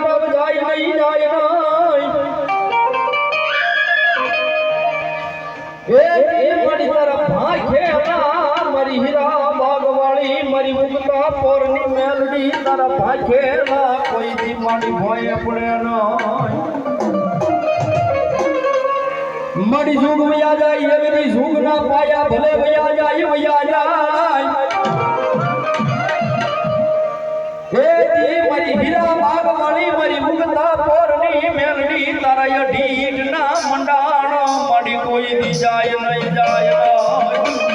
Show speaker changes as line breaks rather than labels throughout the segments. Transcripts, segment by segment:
તરફ જાય નહીં જાય મારી ના હીરા બાગવાળી, મારી મુકતા પોરની મેલડી તારા ભાખે ના કોઈ દી મારી ભોય પડે નહીં. મારી જુગ વયા જાય, એવી જુગ ના પાયા ભલે વયા જાય વયા જાય. મારી પરની મેલડી તારા અઢી ના મંડાણો મારી કોઈ દી જાય નહીં જાય.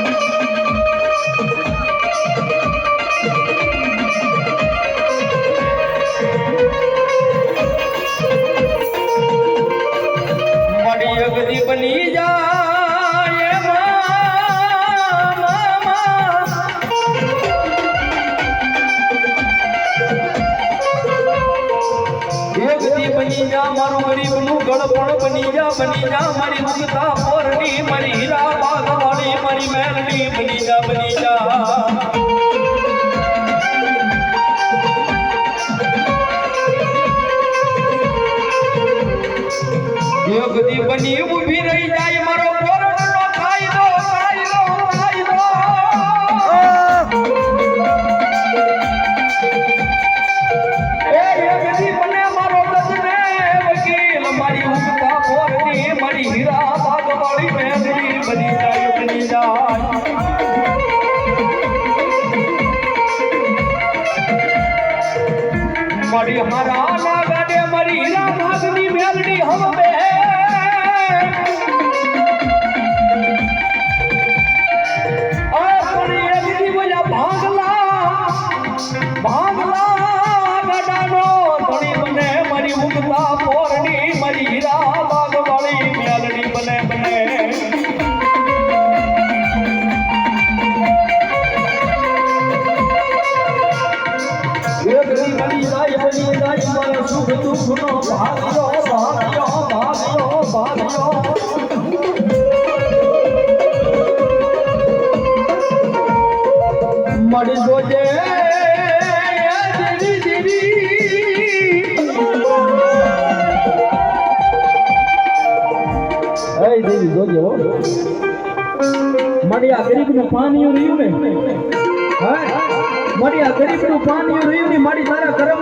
બની જા મારું ગરીબનું ગળપણ બની જા બની જા મારી મુકતા પોરની, મારી હીરા બાગવાળી મારી મેલડી બની જા બની જા બની ઊભી રહી જાય જાય મારી હારા લાગાડે મારી હીરા ભાગની મેલડી એકદી બોલ્યા, ભાગલા ગડાનો ધણી બને મારી હીરા એકડી બની જાય બની જાય મારો સુખ દુઃખનો ભાગ્યો ભાગ્યો ભાગ્યો ભાગ્યો મળી જોજે ધીરી ધીરી એ દેવી જોજે હો મળી આ ગરીબનું પાણી રહ્યું ને હા? મળી આ ગરીબનું પાણી રહ્યું ને મારી તારા કરમ